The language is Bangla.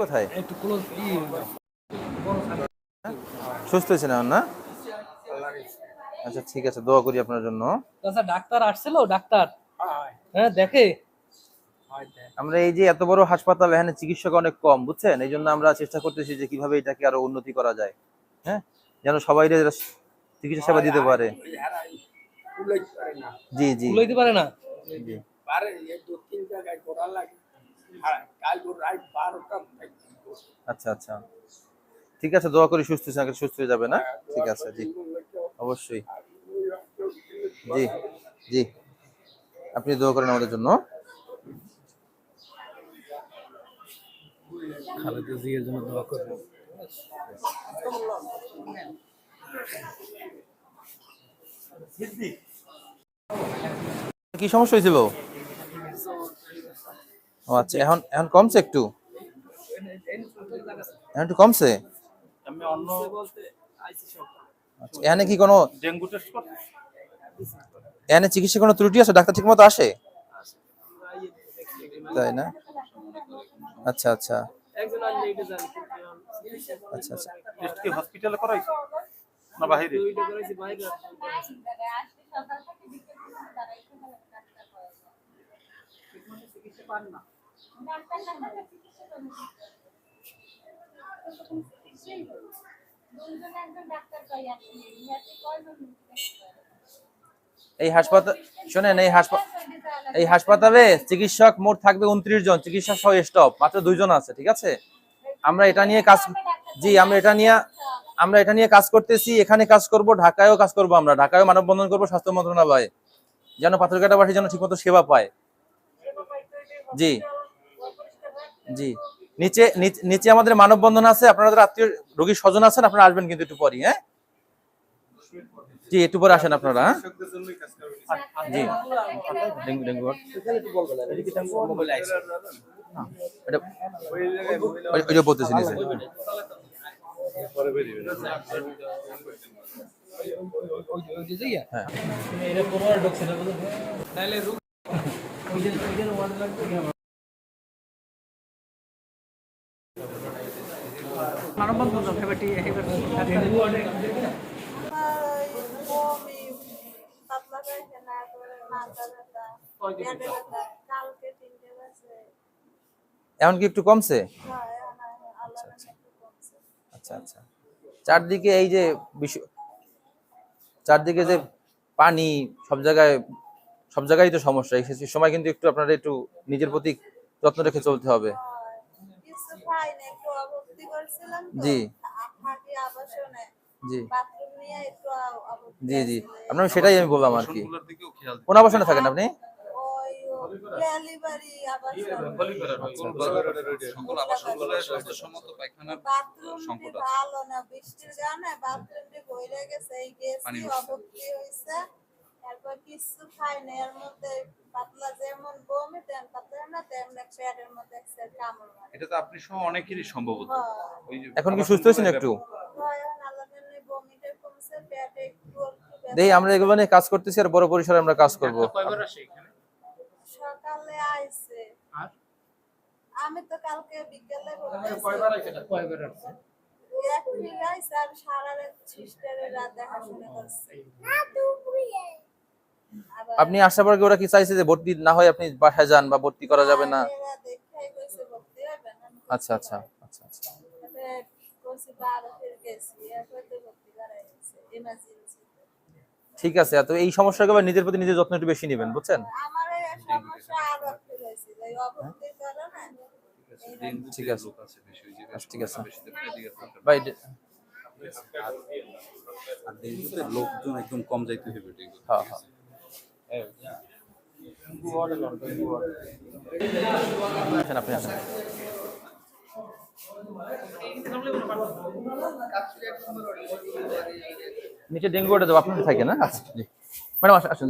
কোথায়? সুস্থ হয়েছে না না? আচ্ছা ঠিক আছে দোয়া করি আপনার জন্য। আচ্ছা ডাক্তার আসছিল ডাক্তার? হ্যাঁ দেখে। আমরা এই যে এত বড় হাসপাতাল এখানে চিকিৎসক অনেক কম বুঝছেন? এই জন্য আমরা চেষ্টা করতেছি যে কীভাবে এটাকে আরও উন্নতি করা যায় হ্যাঁ? যেন সবাই চিকিৎসা সেবা দিতে পারে। জি জি। পারে না? জি। পারে দু তিন জায়গায় করা লাগে। হ্যাঁ কাল রাত বারোটা আচ্ছা আচ্ছা। ঠিক আছে দোয়া করি সুস্থ হয়েছে সুস্থ হয়ে যাবে না? ঠিক আছে জি। অবশ্যই। জি জি। আপনি দোয়া করেন আমাদের জন্য। খালেদা জিয়ার জন্য দোয়া করবেন কি সমস্যা হয়েছিল? ও আচ্ছা এখন এখন কমছে একটু? এখন একটু কমছে? আমি অন্য আচ্ছা, এখানে কি কোনো ডেঙ্গু টেস্ট এখানে চিকিৎসা কোনো ত্রুটি আছে? ডাক্তার ঠিক মতো আসে? তাই না? আচ্ছা আচ্ছা। আচ্ছা আচ্ছা। টেস্ট কি হসপিটালে করাইছো? না বাইরে এই হাসপাতাল শোনেন, এই হাসপাতাল এই হাসপাতালে চিকিৎসক মোট থাকবে উনত্রিশ জন, চিকিৎসা সহ স্টপ মাত্র দুইজন আছে, ঠিক আছে? আমরা এটা নিয়ে কাজ জি, আমরা এটা নিয়ে আমরা এটা নিয়ে কাজ করতেছি, এখানে কাজ করব, ঢাকায়ও কাজ করব আমরা, ঢাকায়ও মানববন্ধন করব, স্বাস্থ্য মন্ত্রণালয়ে, যেন পাথরঘাটাবাসী যেন ঠিকমতো সেবা পায়। জি। জি। নিচে, নিচ- আমাদের মানববন্ধন আছে, আপনারা আত্মীয় রোগীর স্বজন আছেন, আপনারা আসবেন কিন্তু একটু পরই হ্যাঁ? জি, একটু পরে আসেন আপনারা হ্যাঁ? জি। বলতেছি নিচে। হ্যাঁ। এখন কি একটু কমছে? আচ্ছা আচ্ছা। চারদিকে এই যে চারদিকে যে পানি সব জায়গায় সব জায়গায় তো সমস্যা। এই সময় কিন্তু একটু আপনারা একটু নিজের প্রতি যত্ন রেখে চলতে হবে। জি। জি। জি জি। আপনার সেটাই আমি বললাম আর কি। কোন আবাসনে থাকেন আপনি? সংকট আছে। এরপর কিছু খাই না এর মধ্যে পাতলা যেমন বমি তেমন পাতলা না তেমন পেটের মধ্যে একটা কামড় মারে। এটা তো আপনি সহ অনেকেরই সম্ভবত। হয়। এখন কি সুস্থ হয়েছেন একটু? হয়। দেখি আমরা এগুলো নিয়ে কাজ করতেছি আর বড় পরিসরে আমরা কাজ করব। কয়বার আসে এখানে? সকালে আইছে। আমি তো কালকে বিকেলে কয়বার আসে কয়বার আসছে এক মিনিট আইছে আর সারা রাত সিস্টারের রাত দেখাশোনা করছে আপনি আসার পর কি ওরা কি চাইছে যে ভর্তি না হয় আপনি বাসায় যান বা ভর্তি করা যাবে না আচ্ছা আচ্ছা আচ্ছা আচ্ছা ঠিক আছে তো এই সমস্যাগুলো নিজের প্রতি নিজের যত্ন একটু বেশি নেবেন বুঝছেন ঠিক আছে। ঠিক আছে। ভাই লোকজন একদম কম যাইতে হবে হ্যাঁ হ্যাঁ নিচে ডেঙ্গু ওটা দেবো আপনার থাকে না? আচ্ছা জি। ম্যাডাম আসেন